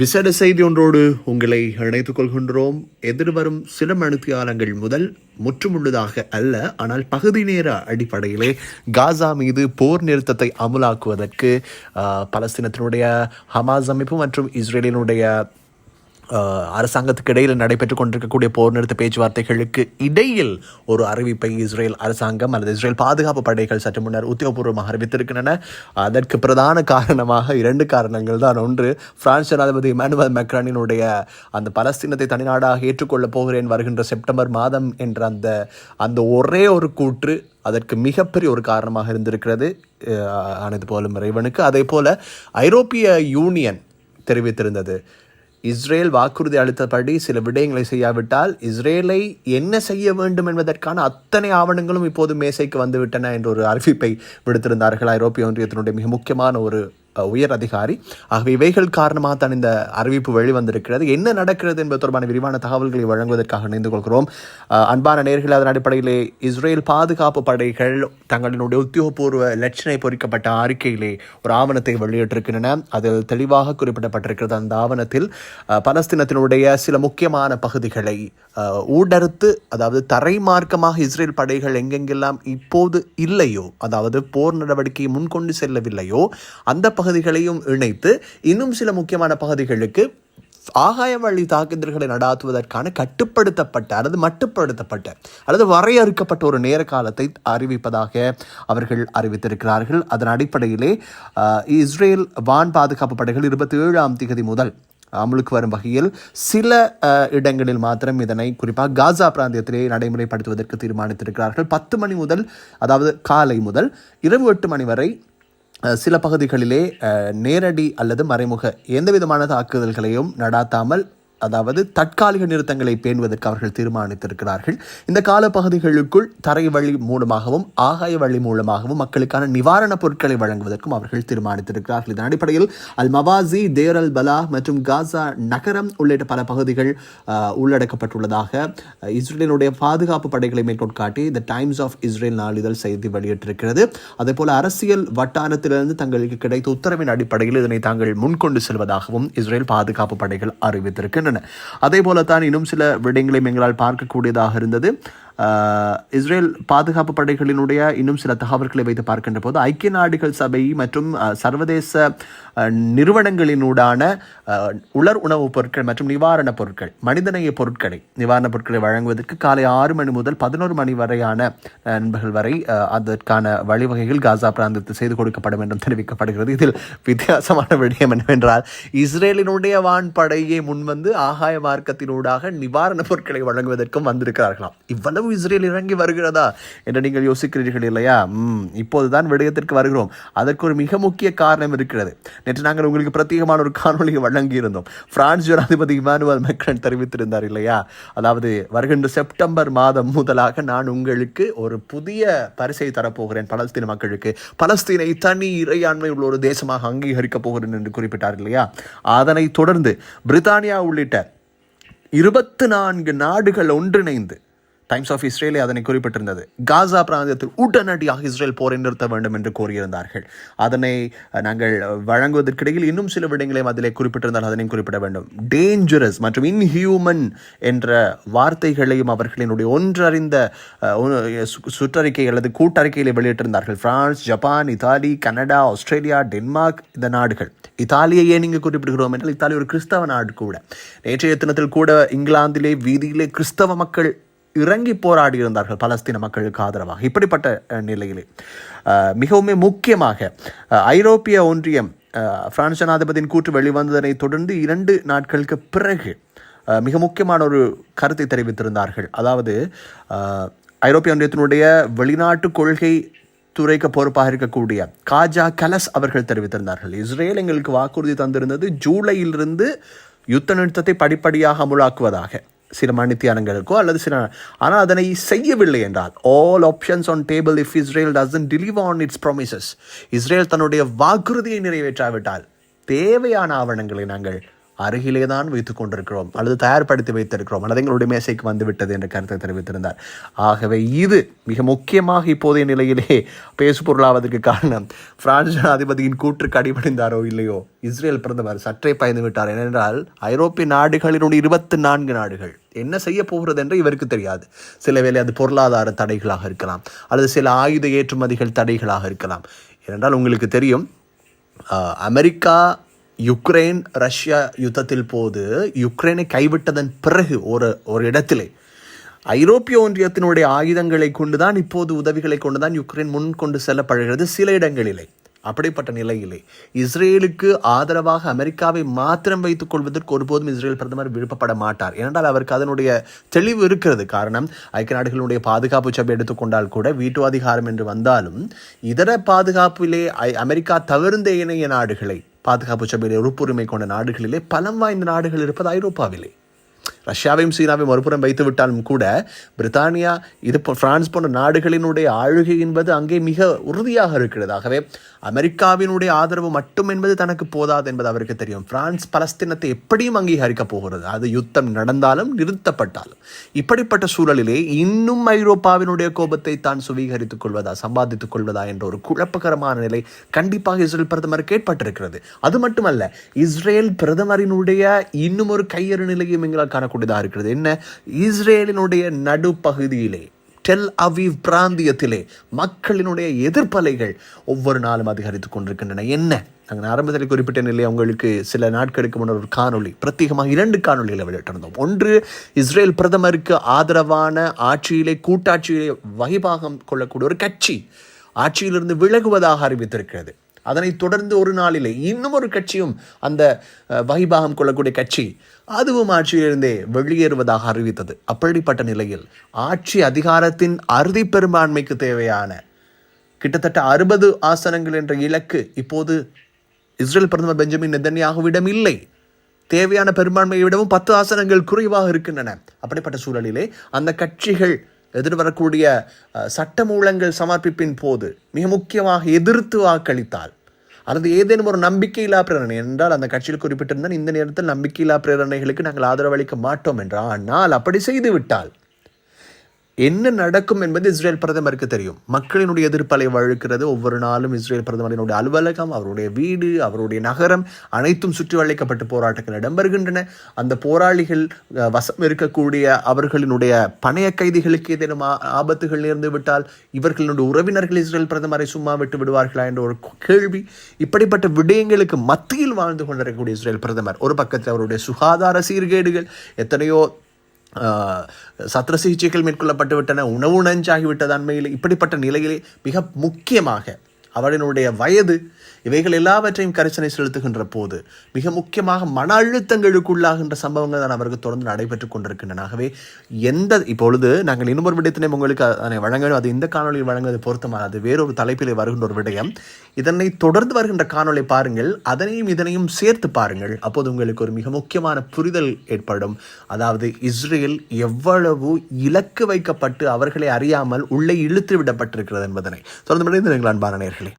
விசேட செய்தி ஒன்றோடு உங்களை இணைத்துக் கொள்கின்றோம். எதிர்வரும் சில மணித்தியாலங்கள் முதல் முற்றுமுழுதாக அல்ல ஆனால் பகுதி நேர அடிப்படையிலே காசா மீது போர் நிறுத்தத்தை அமுலாக்குவதற்கு பலஸ்தீனத்தினுடைய ஹமாஸ் அமைப்பு மற்றும் இஸ்ரேலினுடைய அரசாங்கத்துக்கு இடையில் நடைபெற்றுக் கொண்டிருக்கக்கூடிய போர் நிறுத்த பேச்சுவார்த்தைகளுக்கு இடையில் ஒரு அறிவிப்பை இஸ்ரேல் அரசாங்கம் அல்லது இஸ்ரேல் பாதுகாப்பு படைகள் சற்று முன்னர் உத்தியோகபூர்வமாக அறிவித்திருக்கின்றன. அதற்கு பிரதான காரணமாக இரண்டு காரணங்கள் தான். ஒன்று பிரான்ஸ் ஜனாதிபதி இமானுவல் மெக்ரானினுடைய அந்த பலஸ்தீனத்தை தனிநாடாக ஏற்றுக்கொள்ளப் போகிறேன் வருகின்ற செப்டம்பர் மாதம் என்ற அந்த அந்த ஒரே ஒரு கூற்று அதற்கு மிகப்பெரிய ஒரு காரணமாக இருந்திருக்கிறது. ஆனது போலும் இறைவனுக்கு. அதே போல ஐரோப்பிய யூனியன் தெரிவித்திருந்தது. இஸ்ரேல் வாக்குறுதி அளித்தபடி சில விடயங்களை செய்யாவிட்டால் இஸ்ரேலை என்ன செய்ய வேண்டும் என்பதற்கான அத்தனை ஆவணங்களும் இப்போது மேசைக்கு வந்துவிட்டன என்ற ஒரு அறிவிப்பை விடுத்திருந்தார்கள். ஐரோப்பிய ஒன்றியத்தினுடைய மிக முக்கியமான ஒரு உயர் அதிகாரி. ஆகவே இவைகள் காரணமாக தான் இந்த அறிவிப்பு வெளிவந்திருக்கிறது. என்ன நடக்கிறது என்பது தொடர்பான விரிவான தகவல்களை வழங்குவதற்காக இணைந்து கொள்கிறோம். அன்பான நேர்கள் அதன் அடிப்படையிலே இஸ்ரேல் பாதுகாப்பு படைகள் தங்களினுடைய உத்தியோகபூர்வ லட்சணை பொறிக்கப்பட்ட அறிக்கையிலே ஒரு ஆவணத்தை வெளியிட்டிருக்கின்றன. அதில் தெளிவாக குறிப்பிடப்பட்டிருக்கிறது அந்த ஆவணத்தில் பலஸ்தீனத்தினுடைய சில முக்கியமான பகுதிகளை ஊடறுத்து அதாவது தரைமார்க்கமாக இஸ்ரேல் படைகள் எங்கெங்கெல்லாம் இப்போது இல்லையோ அதாவது போர் நடவடிக்கையை முன்கொண்டு செல்லவில்லையோ அந்த பகுதிகளையும் இணைத்து இன்னும் சில முக்கியமான பகுதிகளுக்கு ஆகாய வழி தாக்குதல்களை நடாத்துவதற்கான கட்டுப்படுத்தப்பட்ட அல்லது மட்டுப்படுத்தப்பட்ட அல்லது வரையறுக்கப்பட்ட ஒரு நேர காலத்தை அறிவிப்பதாக அவர்கள் அறிவித்திருக்கிறார்கள். அதன் அடிப்படையிலே இஸ்ரேல் வான் பாதுகாப்பு படைகள் இருபத்தி ஏழாம் திகதி முதல் அமலுக்கு வரும் வகையில் சில இடங்களில் மாத்திரம் இதனை குறிப்பாக காசா பிராந்தியத்திலே நடைமுறைப்படுத்துவதற்கு தீர்மானித்திருக்கிறார்கள். பத்து மணி முதல் அதாவது காலை முதல் இரவு எட்டு மணி வரை சில பகுதிகளிலே நேரடி அல்லது மறைமுக எந்த விதமான தாக்குதல்களையும் நடாத்தாமல் அதாவது தற்காலிக நிறுத்தங்களை பேணுவதற்கு அவர்கள் தீர்மானித்திருக்கிறார்கள். இந்த கால பகுதிகளுக்குள் தரை வழி மூலமாகவும் ஆகாய வழி மூலமாகவும் மக்களுக்கான நிவாரணப் பொருட்களை வழங்குவதற்கும் அவர்கள் தீர்மானித்திருக்கிறார்கள். இதன் அடிப்படையில் அல் மவாசி தேர் அல் பலா மற்றும் காசா நகரம் உள்ளிட்ட பல பகுதிகள் உள்ளடக்கப்பட்டுள்ளதாக இஸ்ரேலுடைய இஸ்ரேலினுடைய பாதுகாப்பு படைகளை மேற்கொண்டு காட்டி த டைம்ஸ் ஆஃப் இஸ்ரேல் நாளிதழ் செய்தி வெளியிட்டிருக்கிறது. அதேபோல அரசியல் வட்டாரத்திலிருந்து தங்களுக்கு கிடைத்த உத்தரவின் அடிப்படையில் இதனை தாங்கள் முன்கொண்டு செல்வதாகவும் இஸ்ரேல் பாதுகாப்பு படைகள் அறிவித்திருக்கின்றன. அதே போலத்தான் இன்னும் சில விடயங்களையும் எங்களால் பார்க்கக்கூடியதாக இருந்தது. இஸ்ரேல் பாதுகாப்பு படைகளினுடைய இன்னும் சில தகவல்களை வைத்து பார்க்கின்ற போது ஐக்கிய நாடுகள் சபை மற்றும் சர்வதேச நிறுவனங்களினூடான உலர் உணவுப் பொருட்கள் மற்றும் நிவாரணப் பொருட்கள் மனிதநேய பொருட்களை நிவாரணப் பொருட்களை வழங்குவதற்கு காலை ஆறு மணி முதல் பதினோரு மணி வரையான நண்பர்கள் வரை அதற்கான வழிவகைகள் காசா பிராந்தத்தில் செய்து கொடுக்கப்படும் என்றும் தெரிவிக்கப்படுகிறது. இதில் வித்தியாசமான விடயம் என்னவென்றால் இஸ்ரேலினுடைய வான்படையை முன்வந்து ஆகாய மார்க்கத்தினூடாக நிவாரணப் பொருட்களை வழங்குவதற்கும் வந்திருக்கிறார்களாம். இவ்வளவு இஸ்ரேல் இறங்கி வருகிறதா என்று நீங்கள் யோசிக்கிறீர்கள் இல்லையா? ம் இப்போதுதான் விடயத்திற்கு வருகிறோம். அதற்கு ஒரு மிக முக்கிய காரணம் இருக்கிறது. நேற்று நாங்கள் உங்களுக்கு பிரத்யேகமான ஒரு காணொலியை வழங்கியிருந்தோம். பிரான்ஸ் ஜனாதிபதி இமானுவல் மெக்ரன் தெரிவித்திருந்தார் இல்லையா? அதாவது வருகின்ற செப்டம்பர் மாதம் முதலாக நான் உங்களுக்கு ஒரு புதிய பரிசை தரப்போகிறேன் பலஸ்தீன மக்களுக்கு. பலஸ்தீனை தனி இறையாண்மை உள்ள ஒரு தேசமாக அங்கீகரிக்கப் போகிறேன் என்று குறிப்பிட்டார் இல்லையா? அதனைத் தொடர்ந்து பிரித்தானியா உள்ளிட்ட இருபத்து நான்கு நாடுகள் ஒன்றிணைந்து டைம்ஸ் ஆஃப் இஸ்ரேலே அதனை குறிப்பிட்டிருந்தது. காசா பிராந்தியத்தில் உடனடியாக இஸ்ரேல் போரை நிறுத்த வேண்டும் என்று கோரியிருந்தார்கள் அதனை நாங்கள் வழங்குவதற்கிடையில் இன்னும் சில விடங்களையும் அதிலே குறிப்பிட்டிருந்தால் அதனையும் குறிப்பிட வேண்டும். டேஞ்சரஸ் மற்றும் இன்ஹியூமன் என்ற வார்த்தைகளையும் அவர்களினுடைய ஒன்றறிந்த சுற்றறிக்கை அல்லது கூட்டறிக்கையில் வெளியிட்டிருந்தார்கள். France Japan Italy Canada Australia Denmark இந்த நாடுகள். இத்தாலியையே நீங்கள் குறிப்பிடுகிறோம் என்றால் இத்தாலி ஒரு கிறிஸ்தவ நாடு கூட. நேற்றைய தினத்தில் கூட இங்கிலாந்திலே வீதியிலே கிறிஸ்தவ மக்கள் இறங்கி போராடி இருந்தார்கள் பலஸ்தீன மக்களுக்கு ஆதரவாக. இப்படிப்பட்ட நிலையிலே. மிகவும் முக்கியமாக ஐரோப்பிய ஒன்றியம் பிரான்ஸ் ஜனாதிபதியின் கூற்று வெளிவந்ததனை தொடர்ந்து இரண்டு நாட்களுக்கு பிறகு மிக முக்கியமான ஒரு கருத்தை தெரிவித்திருந்தார்கள். அதாவது ஐரோப்பிய ஒன்றியத்தினுடைய வெளிநாட்டு கொள்கை துறைக்கு பொறுப்பாக இருக்கக்கூடிய காஜா கலஸ் அவர்கள் தெரிவித்திருந்தார்கள். இஸ்ரேல் எங்களுக்கு வாக்குறுதி தந்திருந்தது ஜூலையிலிருந்து யுத்த நிறுத்தத்தை படிப்படியாக அமுலாக்குவதாக. சில மணித்தியானங்களுக்கோ அல்லது சில ஆனால் அதனை செய்யவில்லை என்றால் all options on table if Israel doesn't deliver on its promises Israel தன்னுடைய வாக்குறுதியை நிறைவேற்றாவிட்டால் தேவையான ஆவணங்களை நாங்கள் அருகிலே தான் வைத்துக் கொண்டிருக்கிறோம் அல்லது தயார்படுத்தி வைத்திருக்கிறோம். அல்லது எங்களுடைய மேசைக்கு வந்துவிட்டது என்ற கருத்தை தெரிவித்திருந்தார். ஆகவே இது மிக முக்கியமாக இப்போதைய நிலையிலே பேசுபொருளாவதற்கு காரணம். பிரான்ஸ் ஜனாதிபதியின் கூற்றுக்கு அடிபணிந்தாரோ இல்லையோ? இஸ்ரேல் பிரதமர் சற்றே பயந்து விட்டார். ஏனென்றால் ஐரோப்பிய நாடுகளினுடைய இருபத்தி நான்கு நாடுகள் என்ன செய்ய போகிறது என்று இவருக்கு தெரியாது. சில வேளை அது பொருளாதார தடைகளாக இருக்கலாம் அல்லது சில ஆயுத ஏற்றுமதிகள் தடைகளாக இருக்கலாம். ஏனென்றால் உங்களுக்கு தெரியும் அமெரிக்கா யுக்ரைன் ரஷ்யா யுத்தத்தில் போது யுக்ரைனை கைவிட்டதன் பிறகு ஒரு ஒரு இடத்திலே. ஐரோப்பிய ஒன்றியத்தினுடைய ஆயுதங்களை கொண்டுதான் இப்போது உதவிகளை கொண்டுதான் யுக்ரைன் முன் கொண்டு செல்லப்படுகிறது சில இடங்களிலே. அப்படிப்பட்ட நிலையிலே. இஸ்ரேலுக்கு ஆதரவாக அமெரிக்காவை மாத்திரம் வைத்துக் கொள்வதற்கு ஒருபோதும் இஸ்ரேல் பிரதமர் விருப்பப்பட மாட்டார். ஏனென்றால் அவருக்கு அதனுடைய தெளிவு இருக்கிறது. காரணம் ஐக்கிய நாடுகளுடைய பாதுகாப்பு சபை எடுத்துக்கொண்டால் கூட வீட்டு அதிகாரம் என்று வந்தாலும் இதர பாதுகாப்பிலே ஐ- அமெரிக்கா தவிர்ந்த இணைய நாடுகளை பாதுகாப்பு சபையிலே உறுப்புரிமை கொண்ட நாடுகளிலே பலம் வாய்ந்த நாடுகள் இருப்பது ஐரோப்பாவிலே. ரஷ்யாவையும் சீனாவையும் மறுபுறம் வைத்து விட்டாலும் கூட பிரித்தானியா இது பிரான்ஸ் போன்ற நாடுகளினுடைய ஆளுகை என்பது அங்கே மிக உறுதியாக இருக்கிறது. ஆகவே அமெரிக்காவினுடைய ஆதரவு மட்டும் என்பது தனக்கு போதாது என்பது அவருக்கு தெரியும். பிரான்ஸ் பலஸ்தீனத்தை எப்படியும் அங்கீகரிக்கப் போகிறது. அது யுத்தம் நடந்தாலும் நிறுத்தப்பட்டாலும். இப்படிப்பட்ட சூழலிலே இன்னும் ஐரோப்பாவினுடைய கோபத்தை தான் சுவீகரித்துக் கொள்வதா சம்பாதித்துக் கொள்வதா என்ற ஒரு குழப்பகரமான நிலை கண்டிப்பாக இஸ்ரேல் பிரதமருக்கு ஏற்பட்டிருக்கிறது. அது மட்டுமல்ல இஸ்ரேல் பிரதமரினுடைய இன்னும் ஒரு கையறு நிலையும் எங்களால் காணக்கூடியதாக இருக்கிறது. என்ன? இஸ்ரேலினுடைய நடுப்பகுதியிலே டெல் அவீவ் பிராந்தியத்திலே மக்களினுடைய எதிர்ப்பலைகள் ஒவ்வொரு நாளும் அதிகரித்துக் கொண்டிருக்கின்றன. என்ன? நாங்கள் ஆரம்பத்தில் குறிப்பிட்ட நிலை உங்களுக்கு சில நாட்களுக்கு முன்னர் ஒரு காணொளி பிரத்யேகமாக இரண்டு காணொளிகளை வெளியிட்டிருந்தோம். ஒன்று இஸ்ரேல் பிரதமருக்கு ஆதரவான ஆட்சியிலே கூட்டாட்சியிலே வகிபாகம் கொள்ளக்கூடிய ஒரு கட்சி ஆட்சியிலிருந்து விலகுவதாக அறிவித்திருக்கிறது. அதனைத் தொடர்ந்து ஒரு நாளிலே இன்னும் ஒரு கட்சியும் அந்த வகிபாகம் கொள்ளக்கூடிய கட்சி அதுவும் ஆட்சியிலிருந்தே வெளியேறுவதாக அறிவித்தது. அப்படிப்பட்ட நிலையில் ஆட்சி அதிகாரத்தின் அறுதி பெரும்பான்மைக்கு தேவையான கிட்டத்தட்ட அறுபது ஆசனங்கள் என்ற இலக்கு இப்போது இஸ்ரேல் பிரதமர் பெஞ்சமின் நெதன்யாகுவிடம் இல்லை. தேவையான பெரும்பான்மையை விடவும் பத்து ஆசனங்கள் குறைவாக இருக்கின்றன. அப்படிப்பட்ட சூழலிலே அந்த கட்சிகள் எதிர்வரக்கூடிய சட்டமூலங்கள் சமர்ப்பிப்பின் போது மிக முக்கியமாக எதிர்த்து வாக்களித்தால் அல்லது ஏதேனும் ஒரு நம்பிக்கையில்லா பிரேரணை. என்றால் அந்த கட்சியில் குறிப்பிட்டிருந்தால் இந்த நேரத்தில் நம்பிக்கையில்லா பிரேரணைகளுக்கு நாங்கள் ஆதரவளிக்க மாட்டோம் என்றால் ஆனால் அப்படி செய்துவிட்டால் என்ன நடக்கும் என்பது இஸ்ரேல் பிரதமருக்கு தெரியும். மக்களினுடைய எதிர்ப்பலை வழுக்கிறது. ஒவ்வொரு நாளும் இஸ்ரேல் பிரதமரினுடைய அலுவலகம் அவருடைய வீடு அவருடைய நகரம் அனைத்தும் சுற்றி வளைக்கப்பட்டு போராட்டங்கள் இடம்பெறுகின்றன. அந்த போராளிகள் வசம் இருக்கக்கூடிய அவர்களினுடைய பணைய கைதிகளுக்கு ஏதேனும் ஆபத்துகள் நேர்ந்து விட்டால் இவர்களுடைய உறவினர்கள் இஸ்ரேல் பிரதமரை சும்மா விட்டு விடுவார்களா என்ற ஒரு கேள்வி. இப்படிப்பட்ட விடயங்களுக்கு மத்தியில் வாழ்ந்து கொண்டிருக்கக்கூடிய இஸ்ரேல் பிரதமர். ஒரு பக்கத்தில் அவருடைய சுகாதார சீர்கேடுகள் எத்தனையோ சத்திர சிகிச்சைகள் மேற்கொள்ளப்பட்டு விட்டன உணவு நஞ்சாகிவிட்டது அண்மையில். இப்படிப்பட்ட நிலையிலே மிக முக்கியமாக அவரினுடைய வயது இவைகள் எல்லாவற்றையும் கரிசனை செலுத்துகின்ற போது மிக முக்கியமாக மன அழுத்தங்களுக்குள்ளாகின்ற சம்பவங்கள் தான் அவருக்கு தொடர்ந்து நடைபெற்றுக் கொண்டிருக்கின்றன. ஆகவே எந்த இப்பொழுது நாங்கள் இன்னும் ஒரு விடயத்தினை உங்களுக்கு அதனை வழங்கணும் அது இந்த காணொலியில் வழங்குவது பொருத்தமானது. வேறொரு தலைப்பிலே வருகின்ற ஒரு விடயம். இதனை தொடர்ந்து வருகின்ற காணொலி பாருங்கள். அதனையும் இதனையும் சேர்த்து பாருங்கள். அப்போது உங்களுக்கு ஒரு மிக முக்கியமான புரிதல் ஏற்படும். அதாவது இஸ்ரேல் எவ்வளவு இலக்கு வைக்கப்பட்டு அவர்களை அறியாமல் உள்ளே இழுத்து விடப்பட்டிருக்கிறது என்பதனை. தொடர்ந்து விடைந்து நீங்கள் அன்பான நேர்கள்.